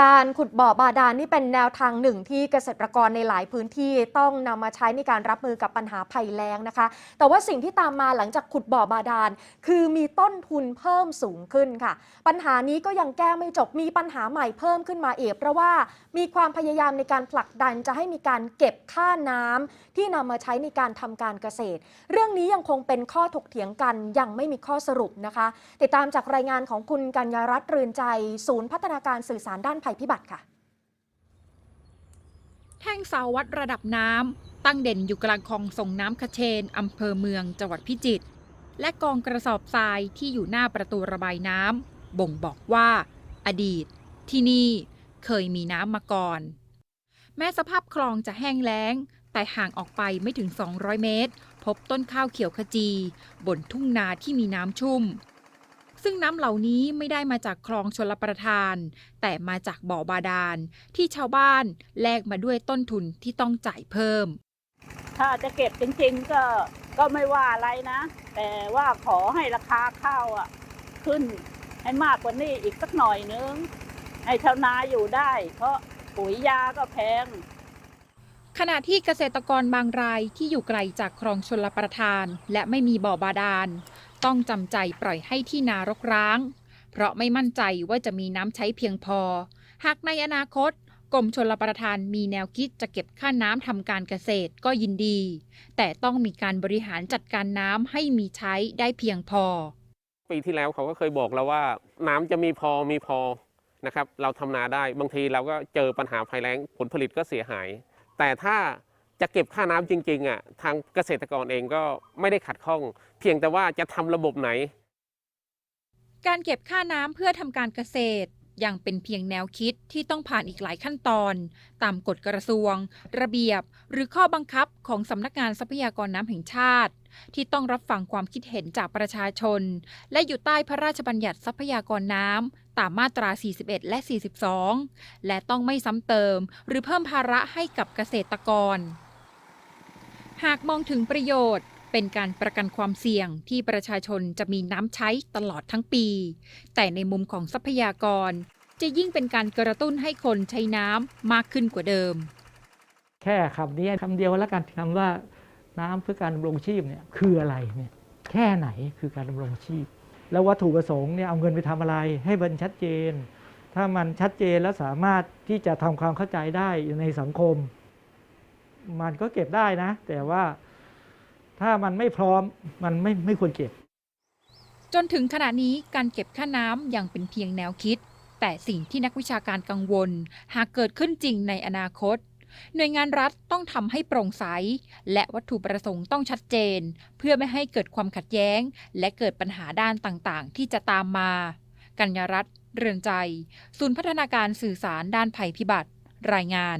การขุดบ่อบาดาลนี่เป็นแนวทางหนึ่งที่เกษตรกรในหลายพื้นที่ต้องนำมาใช้ในการรับมือกับปัญหาภัยแล้งนะคะ แต่ว่าสิ่งที่ตามมาหลังจากขุดบ่อบาดาลคือมีต้นทุนเพิ่มสูงขึ้นค่ะ ปัญหานี้ก็ยังแก้ไม่จบมีปัญหาใหม่เพิ่มขึ้นมาเอกเพราะว่ามีความพยายามในการผลักดันจะให้มีการเก็บค่าน้ำที่นำมาใช้ในการทำการเกษตร เรื่องนี้ยังคงเป็นข้อถกเถียงกันยังไม่มีข้อสรุปนะคะ ติดตามจากรายงานของคุณกัญญารัตน์เรือนใจ ศูนย์พัฒนาการสื่อสารด้านภัยพิบัติค่ะ แท่งเสาวัดระดับน้ำตั้งเด่นอยู่กลางคลองส่งน้ำคเชนอำเภอเมืองจังหวัดพิจิตรและกองกระสอบทรายที่อยู่หน้าประตูระบายน้ำบ่งบอกว่า อดีต ที่นี่เคยมีน้ำมาก่อน แม้สภาพคลองจะแห้งแล้ง แต่ห่างออกไปไม่ถึง 200 เมตร พบต้นข้าวเขียวขจี บนทุ่งนาที่มีน้ำชุ่ม ซึ่งน้ำเหล่านี้ไม่ได้มาจากคลองชลประทาน แต่มาจากบ่อบาดาล ที่ชาวบ้านแลกมาด้วยต้นทุนที่ต้องจ่ายเพิ่ม ถ้าจะเก็บจริงๆก็ก็ไม่ว่าอะไรนะ แต่ว่าขอให้ราคาข้าวอะ ขึ้นให้มากกว่านี้อีกสักหน่อยนึง ให้ชาวนาอยู่ได้ เพราะปุ๋ยยาก็แพง ขณะที่เกษตรกรบางรายที่อยู่ไกลจากคลองชลประทาน และไม่มีบ่อบาดาล ต้องจำใจปล่อยให้ที่นารกร้าง เพราะไม่มั่นใจว่าจะมีน้ำใช้เพียงพอ หากในอนาคตกรมชลประทานมีแนวคิดจะเก็บค่าน้ำทำการเกษตรก็ยินดี แต่ต้องมีการบริหารจัดการน้ำให้มีใช้ได้เพียงพอ ปีที่แล้วเขาก็เคยบอกเราว่า น้ำจะมีพอมีพอนะครับ เราทำนาได้บางทีเราก็เจอปัญหาภัยแล้งผลผลิตก็เสียหาย แต่ถ้า จะเก็บค่าน้ำจริงๆอะทางเกษตรกรเองก็ไม่ได้ขัดข้อง เพียงแต่ว่าจะทำระบบไหน การเก็บค่าน้ำเพื่อทำการเกษตรยังเป็นเพียงแนวคิดที่ต้องผ่านอีกหลายขั้นตอน ตามกฎกระทรวง ระเบียบ หรือข้อบังคับของสำนักงานทรัพยากรน้ำแห่งชาติ ที่ต้องรับฟังความคิดเห็นจากประชาชน และอยู่ใต้พระราชบัญญัติทรัพยากรน้ำตามมาตรา 41 และ 42 และต้องไม่ซ้ำเติม หรือเพิ่มภาระให้กับเกษตรกร หากมองถึงประโยชน์ เป็นการประกันความเสี่ยงที่ประชาชนจะมีน้ำใช้ตลอดทั้งปี แต่ในมุมของทรัพยากร จะยิ่งเป็นการกระตุ้นให้คนใช้น้ำมากขึ้นกว่าเดิม แค่คำนี้คำเดียวแล้วกันคำว่าน้ำเพื่อการดำรงชีพเนี่ยคืออะไรเนี่ยแค่ไหนคือการดำรงชีพ แล้ววัตถุประสงค์เนี่ยเอาเงินไปทำอะไร ให้มันชัดเจน ถ้ามันชัดเจนแล้วสามารถที่จะทำความเข้าใจได้ในสังคม มันก็เก็บได้นะ แต่ว่าถ้ามันไม่พร้อมมันไม่ไม่ควรเก็บ จนถึงขณะนี้การเก็บค่าน้ำยังเป็นเพียงแนวคิด แต่สิ่งที่นักวิชาการกังวล หากเกิดขึ้นจริงในอนาคต หน่วยงานรัฐต้องทำให้โปร่งใส และวัตถุประสงค์ต้องชัดเจน เพื่อไม่ให้เกิดความขัดแย้ง และเกิดปัญหาด้านต่างๆ ที่จะตามมา กัญญารัตน์เรือนใจ ศูนย์พัฒนาการสื่อสารด้านภัยพิบัติ รายงาน